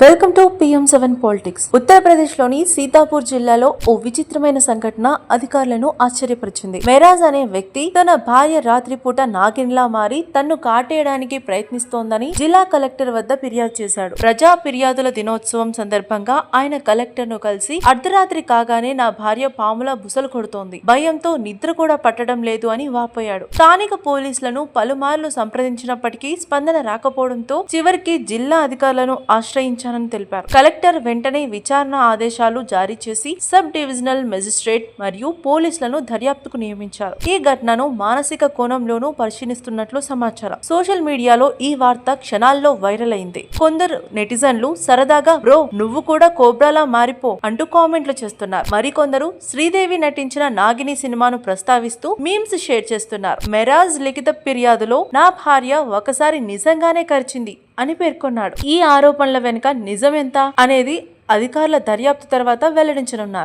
Welcome to PM seven politics. ఉత్తరప్రదేశ్లోని సీతాపూర్ జిల్లాలో ఓ విచిత్రమైన సంఘటన అధికారులను ఆశ్చర్యపరిచింది. మెరాజ్ అనే వ్యక్తి తన భార్య రాత్రిపూట నాగిన్లా మారి తన్ను కాటేయడానికి ప్రయత్నిస్తోందని జిల్లా కలెక్టర్ వద్ద ఫిర్యాదు చేశాడు. ప్రజా ఫిర్యాదుల దినోత్సవం సందర్భంగా ఆయన కలెక్టర్ను కలిసి అర్ధరాత్రి కాగానే నా భార్య పాముల బుసలు కొడుతోంది. భయంతో నిద్ర కూడా పట్టడం లేదు అని వాపోయాడు. స్థానిక పోలీసులను పలుమార్లు సంప్రదించినప్పటికీ స్పందన రాకపోవడంతో చివరికి జిల్లా అధికారులను ఆశ్రయించానని తెలిపారు. కలెక్టర్ వెంటనే విచారణ ఆదేశాలు జారీ చేసి సబ్ డివిజనల్ మెజిస్ట్రేట్ మరియు పోలీసులను దర్యాప్తుకు నియమించారు. ఈ ఘటనను మానసిక కోణంలోనూ పరిశీలిస్తున్నట్లు సమాచారం. సోషల్ మీడియాలో ఈ వార్త క్షణాల్లో వైరల్ అయింది. కొందరు నెటిజన్లు సరదాగా బ్రో నువ్వు కూడా కోబ్రాలా మారిపో అంటూ కామెంట్లు చేస్తున్నారు. మరికొందరు శ్రీదేవి నటించిన నాగిని సినిమాను ప్రస్తావిస్తూ మీమ్స్ షేర్ చేస్తున్నారు. మెరాజ్ లిఖిత ఫిర్యాదులో నా భార్య ఒకసారి నిజంగానే కరిచింది. అని పేర్కొన్నాడు. ఈ ఆరోపణల వెనుక నిజం ఎంత అనేది అధికారుల దర్యాప్తు తర్వాత వెల్లడించనున్నారు.